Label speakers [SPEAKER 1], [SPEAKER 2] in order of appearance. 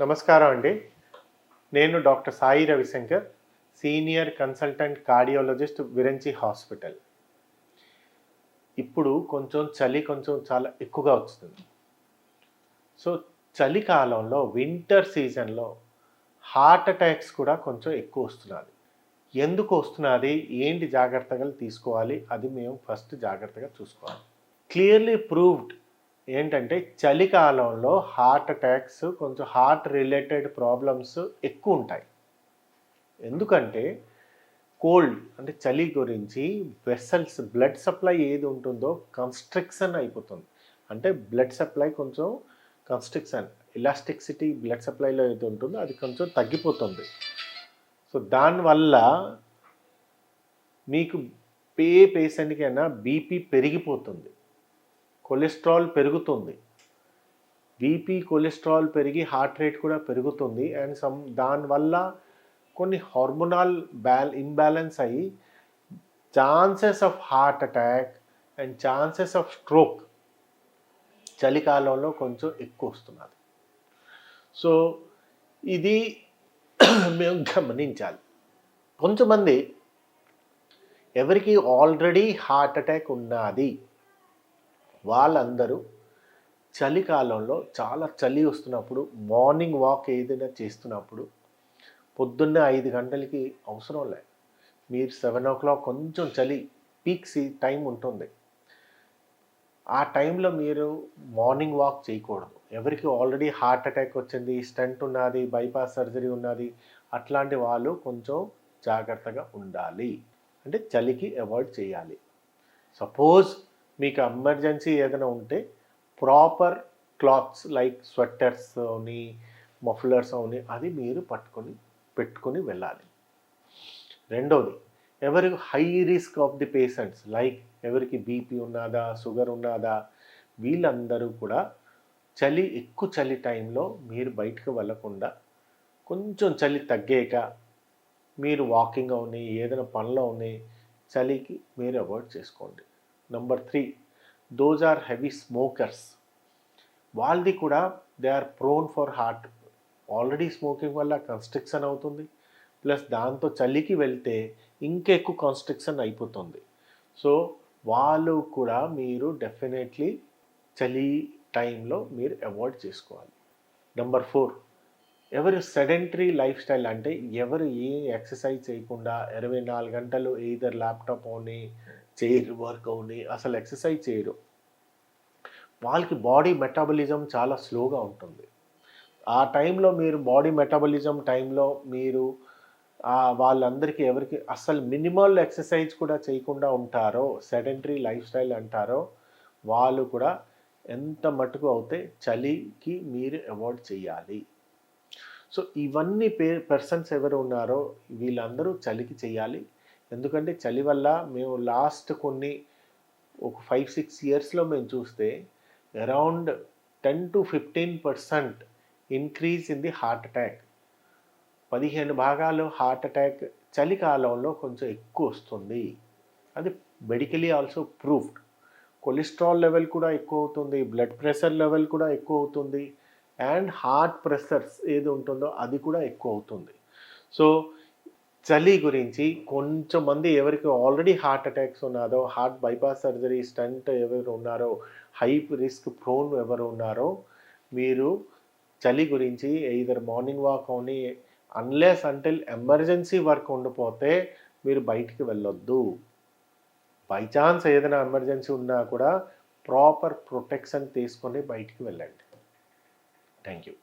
[SPEAKER 1] నమస్కారం అండి. నేను doctor Sai Ravishankar senior consultant cardiologist Virinchi hospital. ఇప్పుడు కొంచెం చలి కొంచెం చాలా ఎక్కువగా వస్తుంది. సో చలికాలంలో వింటర్ సీజన్లో హార్ట్ అటాక్స్ కూడా కొంచెం ఎక్కువ వస్తున్నది. ఎందుకు వస్తున్నది? ఏంటి జాగ్రత్తలు తీసుకోవాలి? అది మేము ఫస్ట్ జాగ్రత్తగా చూసుకోవాలి. క్లియర్లీ ప్రూవ్డ్ ఏంటంటే చలికాలంలో హార్ట్ అటాక్స్ కొంచెం హార్ట్ రిలేటెడ్ ప్రాబ్లమ్స్ ఎక్కువ ఉంటాయి. ఎందుకంటే కోల్డ్ అంటే చలి గురించి వెసల్స్ బ్లడ్ సప్లై ఏది ఉంటుందో కన్స్ట్రిక్షన్ అయిపోతుంది. అంటే బ్లడ్ సప్లై కొంచెం కన్స్ట్రిక్షన్ ఇలాస్టిక్సిటీ బ్లడ్ సప్లైలో ఏది ఉంటుందో అది కొంచెం తగ్గిపోతుంది. సో దానివల్ల మీకు ఏ పేషెంట్కైనా బీపీ పెరిగిపోతుంది. కొలెస్ట్రాల్ పెరుగుతుంది. బీపీ కొలెస్ట్రాల్ పెరిగి హార్ట్ రేట్ కూడా పెరుగుతుంది. అండ్ సమ్ దానివల్ల కొన్ని హార్మోనల్ బ్యాల్ ఇంబ్యాలెన్స్ అయ్యి chances of heart attack and chances of stroke చలికాలంలో కొంచెం ఎక్కువ వస్తున్నది. సో ఇది మేము గమనించాలి. కొంతమంది ఎవరికి ఆల్రెడీ హార్ట్ అటాక్ ఉన్నది వాళ్ళందరూ చలికాలంలో చాలా చలి వస్తున్నప్పుడు మార్నింగ్ వాక్ ఏదైనా చేస్తున్నప్పుడు పొద్దున్నే ఐదు గంటలకి అవసరం లే. మీరు సెవెన్ ఓ క్లాక్ కొంచెం చలి పీక్ టైం ఉంటుంది. ఆ టైంలో మీరు మార్నింగ్ వాక్ చేయకూడదు. ఎవరికి ఆల్రెడీ హార్ట్ అటాక్ వచ్చింది స్టంట్ ఉన్నది బైపాస్ సర్జరీ ఉన్నది అట్లాంటి వాళ్ళు కొంచెం జాగ్రత్తగా ఉండాలి. అంటే చలికి అవాయిడ్ చేయాలి. సపోజ్ మీకు ఎమర్జెన్సీ ఏదైనా ఉంటే ప్రాపర్ క్లాత్స్ లైక్ స్వెటర్స్ అని మఫ్లర్స్ అని అది మీరు పట్టుకొని పెట్టుకొని వెళ్ళాలి. రెండోది ఎవరికి high risk of the patients like ఎవరికి బీపీ ఉన్నదా షుగర్ ఉన్నదా వీళ్ళందరూ కూడా చలి ఎక్కువ చలి టైంలో మీరు బయటకు వెళ్ళకుండా కొంచెం చలి తగ్గాక మీరు వాకింగ్ అవుని ఏదైనా పనిలో ఉన్నాయి చలికి మీరు అవాయిడ్ చేసుకోండి. Number three those are heavy smokers వాళ్ళది కూడా they are prone for heart already smoking వల్ల కన్స్ట్రిక్షన్ అవుతుంది. ప్లస్ దాంతో చలికి వెళ్తే ఇంకా ఎక్కువ కన్స్ట్రిక్షన్ అయిపోతుంది. సో వాళ్ళు కూడా మీరు డెఫినెట్లీ చలి టైంలో మీరు అవాయిడ్ చేసుకోవాలి. నెంబర్ ఫోర్ ఎవరు సెడెంటరీ లైఫ్ స్టైల్ అంటే ఎవరు ఏ ఎక్సర్సైజ్ చేయకుండా ఇరవై నాలుగు గంటలు ఏదర్ ల్యాప్టాప్ అవుని చేయరు వర్క్ అవుని అసలు ఎక్సర్సైజ్ చేయరు. వాళ్ళకి బాడీ మెటాబలిజం చాలా స్లోగా ఉంటుంది. ఆ టైంలో మీరు బాడీ మెటాబలిజం టైంలో మీరు వాళ్ళందరికీ ఎవరికి అసలు మినిమల్ ఎక్సర్సైజ్ కూడా చేయకుండా ఉంటారో సెడెంటరీ లైఫ్ స్టైల్ అంటారో వాళ్ళు కూడా ఎంత మటుకు అవుతే చలికి మీరు అవాయిడ్ చేయాలి. సో ఇవన్నీ పే పర్సన్స్ ఎవరు ఉన్నారో వీళ్ళందరూ చలికి చేయాలి. ఎందుకంటే చలి వల్ల మేము లాస్ట్ కొన్ని ఒక ఫైవ్ సిక్స్ ఇయర్స్లో మేము చూస్తే around ten to fifteen percent increase in the heart attack పదిహేను భాగాలు హార్ట్ అటాక్ చలికాలంలో కొంచెం ఎక్కువ వస్తుంది. అది medically also proofed cholesterol level కూడా ఎక్కువ అవుతుంది బ్లడ్ ప్రెషర్ లెవెల్ కూడా ఎక్కువ అవుతుంది అండ్ హార్ట్ ప్రెషర్స్ ఏది ఉంటుందో అది కూడా ఎక్కువ అవుతుంది. సో చలి గురించి కొంచెం మంది ఎవరికి ఆల్రెడీ హార్ట్ అటాక్స్ ఉన్నారో హార్ట్ బైపాస్ సర్జరీ స్టంట్ ఎవరు ఉన్నారో హై రిస్క్ ప్రోన్ ఎవరు ఉన్నారో మీరు చలి గురించి ఇదర్ మార్నింగ్ వాక్ అని అన్లెస్ అంటిల్ ఎమర్జెన్సీ వర్క్ ఉండిపోతే మీరు బయటికి వెళ్ళొద్దు. బై ఛాన్స్ ఏదైనా ఎమర్జెన్సీ ఉన్నా కూడా ప్రాపర్ ప్రొటెక్షన్ తీసుకొని బయటికి వెళ్ళండి. Thank you